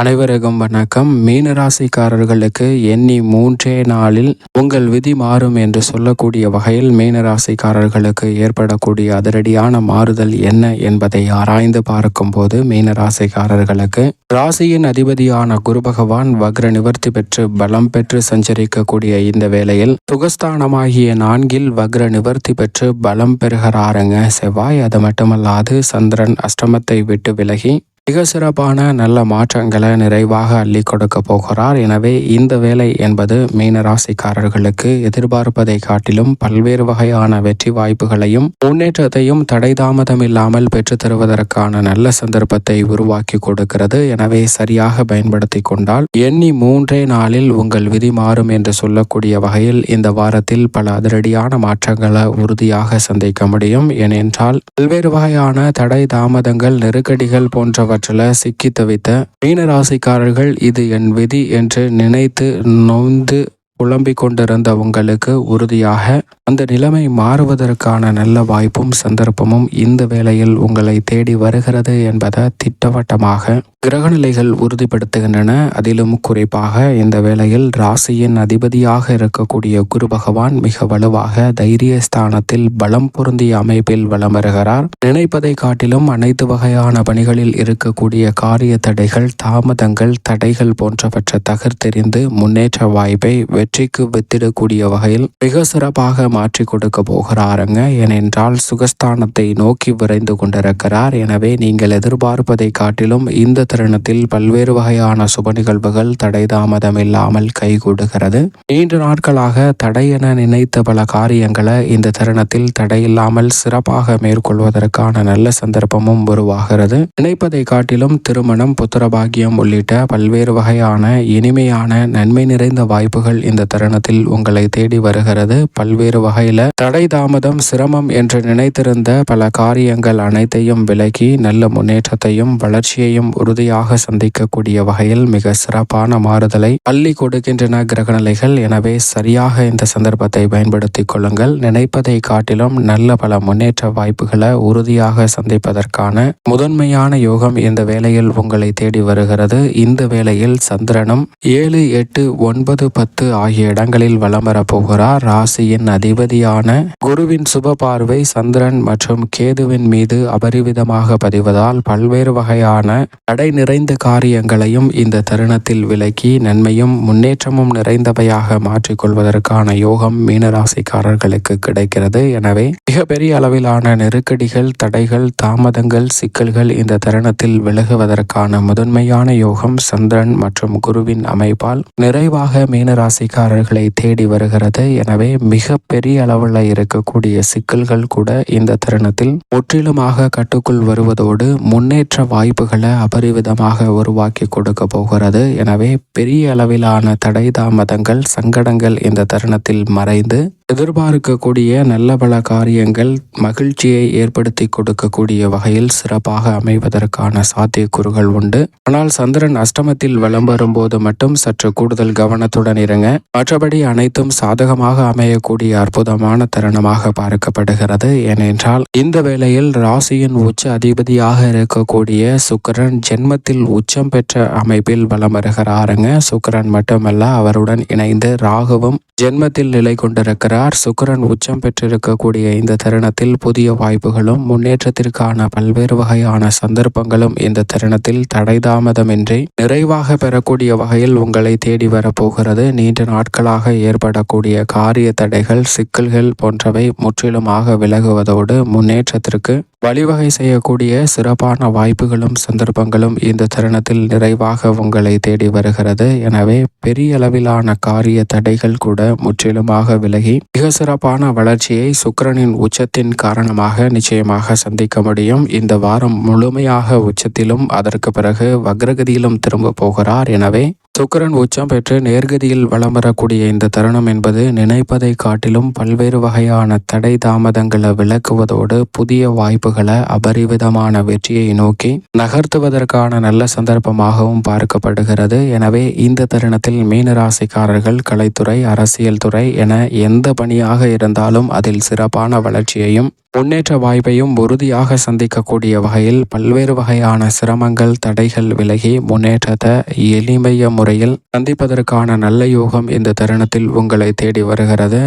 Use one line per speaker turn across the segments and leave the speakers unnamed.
அனைவருக்கும் வணக்கம். மீனராசிக்காரர்களுக்கு எண்ணி மூன்றே நாளில் உங்கள் விதி மாறும் என்று சொல்லக்கூடிய வகையில் மீனராசிக்காரர்களுக்கு ஏற்படக்கூடிய அதிரடியான மாறுதல் என்ன என்பதை ஆராய்ந்து பார்க்கும்போது மீனராசிக்காரர்களுக்கு ராசியின் அதிபதியான குரு பகவான் வக்ர நிவர்த்தி பெற்று பலம் பெற்று சஞ்சரிக்கக்கூடிய இந்த வேளையில் சுகஸ்தானமாகிய நான்கில் வக்ர நிவர்த்தி பெற்று பலம் பெறுகிறாருங்க. செவ்வாய் அது மட்டுமல்லாது சந்திரன் அஷ்டமத்தை விட்டு விலகி மிக சிறப்பான நல்ல மாற்றங்களை நிறைவாக அள்ளி கொடுக்க போகிறார். எனவே இந்த வேலை என்பது மீனராசிக்காரர்களுக்கு எதிர்பார்ப்பதை காட்டிலும் பல்வேறு வகையான வெற்றி வாய்ப்புகளையும் முன்னேற்றத்தையும் தடை தாமதம் இல்லாமல் பெற்றுத் தருவதற்கான நல்ல சந்தர்ப்பத்தை உருவாக்கி கொடுக்கிறது. எனவே சரியாக பயன்படுத்தி கொண்டால் எண்ணி மூன்றே நாளில் உங்கள் விதி மாறும் என்று சொல்லக்கூடிய வகையில் இந்த வாரத்தில் பல அதிரடியான மாற்றங்களை உறுதியாக சந்திக்க முடியும். ஏனென்றால் பல்வேறு வகையான தடை தாமதங்கள் நெருக்கடிகள் போன்றவற்றை சிலவற்றில் சிக்கி தவித்த மீனராசிக்காரர்கள் இது என் விதி என்று நினைத்து நொந்து புலம்பிக் கொண்டிருந்த உங்களுக்கு உறுதியாக அந்த நிலைமை மாறுவதற்கான நல்ல வாய்ப்பும் சந்தர்ப்பமும் இந்த வேளையில் உங்களை தேடி வருகிறது என்பதை திட்டவட்டமாக கிரகநிலைகள் உறுதிப்படுத்துகின்றன. அதிலும் குறிப்பாக இந்த வேளையில் ராசியின் அதிபதியாக இருக்கக்கூடிய குரு பகவான் மிக வலுவாக தைரிய ஸ்தானத்தில் பலம் பொருந்திய அமைப்பில் வலம் வருகிறார். நினைப்பதை காட்டிலும் அனைத்து வகையான பணிகளில் இருக்கக்கூடிய காரிய தடைகள் தாமதங்கள் தடைகள் போன்றவற்றை தகர்த்தெறிந்து முன்னேற்ற வாய்ப்பை வெற்றிக்கு வித்திடக்கூடிய வகையில் மிக சிறப்பாக மாற்றி கொடுக்க போகிறாருங்க. ஏனென்றால் சுகஸ்தானத்தை நோக்கி விரைந்து கொண்டிருக்கிறார். எனவே நீங்கள் எதிர்பார்ப்பதை காட்டிலும் இந்த தருணத்தில் பல்வேறு வகையான சுப நிகழ்வுகள் தடை தாமதம் இல்லாமல் கைகூடுகிறது. நீண்ட நாட்களாக தடை என நினைத்த பல காரியங்களை இந்த தருணத்தில் தடையில்லாமல் சிறப்பாக மேற்கொள்வதற்கான நல்ல சந்தர்ப்பமும் உருவாகிறது. நினைப்பதை காட்டிலும் திருமணம் புத்திரபாகியம் உள்ளிட்ட பல்வேறு வகையான இனிமையான நன்மை நிறைந்த வாய்ப்புகள் இந்த தருணத்தில் உங்களை தேடி வருகிறது. பல்வேறு வகையில் தடை தாமதம் சிரமம் என்று நினைத்திருந்த பல காரியங்கள் அனைத்தையும் விலகி நல்ல முன்னேற்றத்தையும் வளர்ச்சியையும் உறுதியாக சந்திக்கக்கூடிய வகையில் மிக சிறப்பான மாறுதலை அள்ளி கொடுக்கின்றன கிரகநிலைகள். எனவே சரியாக இந்த சந்தர்ப்பத்தை பயன்படுத்திக் கொள்ளுங்கள். நினைப்பதை காட்டிலும் நல்ல பல முன்னேற்ற வாய்ப்புகளை உறுதியாக சந்திப்பதற்கான முதன்மையான யோகம் இந்த வேளையில் உங்களை தேடி வருகிறது. இந்த வேளையில் சந்திரனும் ஏழு எட்டு ஒன்பது பத்து ஆகிய இடங்களில் வலம் வரப்போகிறார் ராசியின் அதிபதியான குருவின் சுப பார்வை சந்திரன் மற்றும் கேதுவின் மீது அபரிவிதமாக பதிவதால் பல்வேறு வகையான தடை நிறைந்த காரியங்களையும் இந்த தருணத்தில் விலக்கி நன்மையும் முன்னேற்றமும் நிறைந்தவையாக மாற்றிக்கொள்வதற்கான யோகம் மீனராசிக்காரர்களுக்கு கிடைக்கிறது. எனவே மிகப்பெரிய அளவிலான நெருக்கடிகள் தடைகள் தாமதங்கள் சிக்கல்கள் இந்த தருணத்தில் விலகுவதற்கான முதன்மையான யோகம் சந்திரன் மற்றும் குருவின் அமைப்பால் நிறைவாக மீனராசிக்காரர்களை தேடி வருகிறது. எனவே மிக பெரிய பெரிய அளவில் இருக்கக்கூடிய சிக்கல்கள் கூட இந்த தருணத்தில் முற்றிலுமாக கட்டுக்குள் வருவதோடு முன்னேற்ற வாய்ப்புகளை அபரிவிதமாக உருவாக்கி கொடுக்க போகிறது. எனவே பெரிய அளவிலான தடை தாமதங்கள் சங்கடங்கள் இந்த தருணத்தில் மறைந்து எதிர்பார்க்கக்கூடிய நல்ல பல காரியங்கள் மகிழ்ச்சியை ஏற்படுத்தி கொடுக்கக்கூடிய வகையில் சிறப்பாக அமைவதற்கான சாத்தியக்கூறுகள் உண்டு. ஆனால் சந்திரன் அஷ்டமத்தில் வலம் வரும்போது மட்டும் சற்று கூடுதல் கவனத்துடன் இருங்க. மற்றபடி அனைத்தும் சாதகமாக அமையக்கூடிய அற்புதமான தருணமாக பார்க்கப்படுகிறது. ஏனென்றால் இந்த வேளையில் ராசியின் உச்ச அதிபதியாக இருக்கக்கூடிய சுக்கரன் ஜென்மத்தில் உச்சம் பெற்ற அமைப்பில் வலம் வருகிறாருங்க. சுக்கரன் மட்டுமல்ல அவருடன் இணைந்து ராகுவும் ஜென்மத்தில் நிலை கொண்டிருக்கிறார். சுக்கரன் உச்சம் பெற்றிருக்கக்கூடிய இந்த தருணத்தில் புதிய வாய்ப்புகளும் முன்னேற்றத்திற்கான பல்வேறு வகையான சந்தர்ப்பங்களும் இந்த தருணத்தில் தடைதாமதமின்றி நிறைவாக பெறக்கூடிய வகையில் உங்களை தேடி வரப்போகிறது. நீண்ட நாட்களாக ஏற்படக்கூடிய காரிய தடைகள் சிக்கல்கள் போன்றவை முற்றிலுமாக விலகுவதோடு முன்னேற்றத்திற்கு வழிவகை செய்யக்கூடிய சிறப்பான வாய்ப்புகளும் சந்தர்ப்பங்களும் இந்த தருணத்தில் நிறைவாக உங்களை தேடி வருகிறது. எனவே பெரிய அளவிலான காரிய தடைகள் கூட முற்றிலுமாக விலகி மிக சிறப்பான வளர்ச்சியை சுக்கரனின் உச்சத்தின் காரணமாக நிச்சயமாக சந்திக்க முடியும். இந்த வாரம் முழுமையாக உச்சத்திலும் அதற்கு பிறகு வக்ரகதியிலும் திரும்ப போகிறார். எனவே சுக்கரன் உச்சம் பெற்று நேர்கதியில் வளம் வரக்கூடிய இந்த தருணம் என்பது நினைப்பதை காட்டிலும் பல்வேறு வகையான தடை தாமதங்களை விளக்குவதோடு புதிய வாய்ப்புகளை அபரிவிதமான வெற்றியை நோக்கி நகர்த்துவதற்கான நல்ல சந்தர்ப்பமாகவும் பார்க்கப்படுகிறது. எனவே இந்த தருணத்தில் மீனராசிக்காரர்கள் கலைத்துறை அரசியல் துறை என எந்த பணியாக இருந்தாலும் அதில் சிறப்பான வளர்ச்சியையும் முன்னேற்ற வாய்ப்பையும் உறுதியாக சந்திக்கக்கூடிய வகையில் பல்வேறு வகையான சிரமங்கள் தடைகள் விலகி முன்னேற்றத்தை எளிமைய முறையில் சந்திப்பதற்கான நல்ல யோகம் இந்த தருணத்தில் உங்களை தேடி வருகிறது.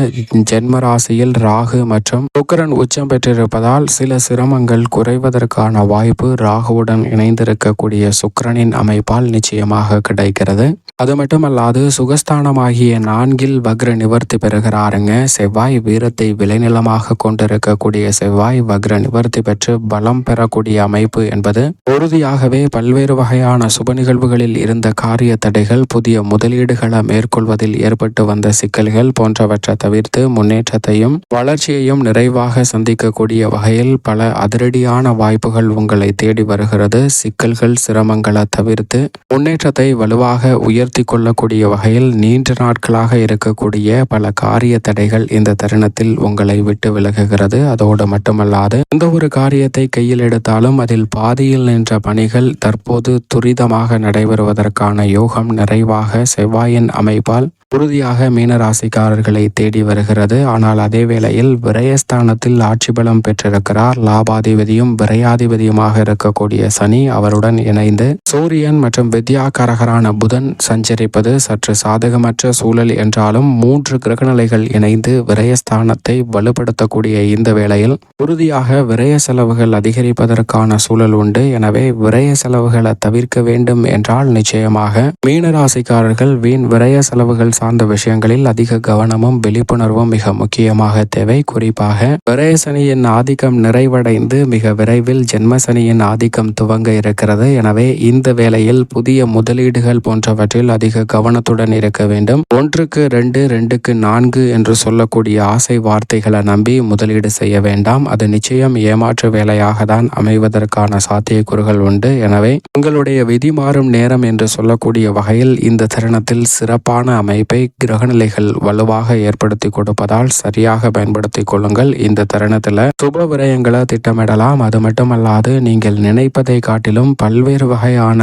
ஜென்ம ராசியில் ராகு மற்றும் சுக்கரன் உச்சம் பெற்றிருப்பதால் சில சிரமங்கள் குறைவதற்கான வாய்ப்பு ராகுவுடன் இணைந்திருக்கக்கூடிய சுக்கரனின் அமைப்பால் நிச்சயமாக கிடைக்கிறது. அது மட்டுமல்லாது சுகஸ்தானமாகிய நான்கில் வக்ர நிவர்த்தி பெறுகிறாருங்க. செவ்வாய் வீரத்தை விளைநிலமாக கொண்டிருக்கக்கூடிய செவ்வாய் வக்ர நிவர்த்தி பெற்று பலம் பெறக்கூடிய அமைப்பு என்பது உறுதியாகவே பல்வேறு வகையான சுப நிகழ்வுகளில் இருந்த காரிய தடைகள் புதிய முதலீடுகளை மேற்கொள்வதில் ஏற்பட்டு வந்த சிக்கல்கள் போன்றவற்றை தவிர்த்து முன்னேற்றத்தையும் வளர்ச்சியையும் நிறைவாக சந்திக்கக்கூடிய வகையில் பல அதிரடியான வாய்ப்புகள் உங்களை தேடி வருகிறது. சிக்கல்கள் சிரமங்களை தவிர்த்து முன்னேற்றத்தை வலுவாக உயர் உயர்த்தி கொள்ளக்கூடிய வகையில் நீண்ட நாட்களாக இருக்கக்கூடிய பல காரிய தடைகள் இந்த தருணத்தில் உங்களை விட்டு விலகுகிறது. அதோடு மட்டுமல்லாது எந்த ஒரு காரியத்தை கையில் எடுத்தாலும் அதில் பாதியில் நின்ற பணிகள் தற்போது துரிதமாக நடைபெறுவதற்கான யோகம் நிறைவாக செவ்வாயின் அமைப்பால் உறுதியாக மீனராசிக்காரர்களை தேடி வருகிறது. ஆனால் அதே வேளையில் விரயஸ்தானத்தில் ஆட்சி பலம் பெற்றிருக்கிறார். லாபாதிபதியும் விரையாதிபதியுமாக இருக்கக்கூடிய சனி அவருடன் இணைந்து சூரியன் மற்றும் வித்யாகாரகரான புதன் சஞ்சரிப்பது சற்று சாதகமற்ற சூழல் என்றாலும் மூன்று கிரகநிலைகள் இணைந்து விரயஸ்தானத்தை வலுப்படுத்தக்கூடிய இந்த வேளையில் உறுதியாக விரய செலவுகள் அதிகரிப்பதற்கான சூழல் உண்டு. எனவே விரய செலவுகளை தவிர்க்க வேண்டும் என்றால் நிச்சயமாக மீனராசிக்காரர்கள் வீண் விரய செலவுகள் சார்ந்த விஷயங்களில் அதிக கவனமும் விழிப்புணர்வும் மிக முக்கியமாக தேவை. குறிப்பாக விரயசனியின் ஆதிக்கம் நிறைவடைந்து மிக விரைவில் ஜென்மசனியின் ஆதிக்கம் துவங்க இருக்கிறது. எனவே இந்த வேளையில் புதிய முதலீடுகள் போன்றவற்றில் அதிக கவனத்துடன் இருக்க வேண்டும். ஒன்றுக்கு ரெண்டு ரெண்டுக்கு நான்கு என்று சொல்லக்கூடிய ஆசை வார்த்தைகளை நம்பி முதலீடு செய்ய வேண்டாம். அது நிச்சயம் ஏமாற்று வேலையாக தான் அமைவதற்கான சாத்தியக்கூறுகள் உண்டு. எனவே உங்களுடைய விதி மாறும் நேரம் என்று சொல்லக்கூடிய வகையில் இந்த தருணத்தில் சிறப்பான அமைப்பு கிரகநிலைகள் வலுவாக ஏற்படுத்தி கொடுப்பதால் சரியாக பயன்படுத்தி கொள்ளுங்கள். இந்த தருணத்தில் சுப விரயங்களை திட்டமிடலாம். அது மட்டுமல்லாது நீங்கள் நினைப்பதை காட்டிலும் பல்வேறு வகையான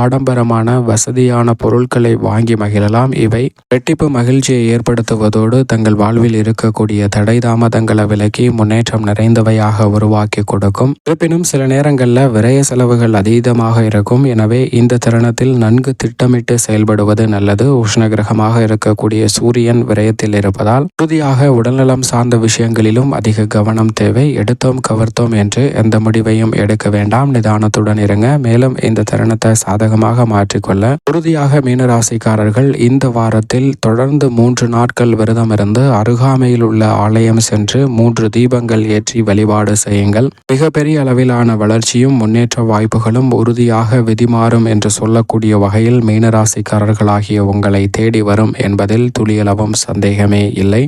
ஆடம்பரமான வசதியான பொருட்களை வாங்கி மகிழலாம். இவை வெட்டிப்பு மகிழ்ச்சியை ஏற்படுத்துவதோடு தங்கள் வாழ்வில் இருக்கக்கூடிய தடை தாமதங்களை விலக்கி முன்னேற்றம் நிறைந்தவையாக உருவாக்கி கொடுக்கும். இருப்பினும் சில நேரங்களில் விரய செலவுகள் அதீதமாக இருக்கும். எனவே இந்த தருணத்தில் நன்கு திட்டமிட்டு செயல்படுவது நல்லது. உஷ்ண கிரகமாக இருக்கக்கூடிய சூரியன் விரயத்தில் இருப்பதால் உறுதியாக உடல்நலம் சார்ந்த விஷயங்களிலும் அதிக கவனம் தேவை. எடுத்தோம் கவர்த்தோம் என்று எந்த முடிவையும் எடுக்க வேண்டாம். நிதானத்துடன் இருங்க. மேலும் இந்த தருணத்தை சாதகமாக மாற்றிக்கொள்ள உறுதியாக மீனராசிக்காரர்கள் இந்த வாரத்தில் தொடர்ந்து மூன்று நாட்கள் விரதம் இருந்து அருகாமையில் உள்ள ஆலயம் சென்று மூன்று தீபங்கள் ஏற்றி வழிபாடு செய்யுங்கள். மிகப்பெரிய அளவிலான வளர்ச்சியும் முன்னேற்ற வாய்ப்புகளும் உறுதியாக விதிமாறும் என்று சொல்லக்கூடிய வகையில் மீனராசிக்காரர்களாகிய உங்களை தேடி வரும். வரும் என்பதில் துளியளவும் சந்தேகமே இல்லை.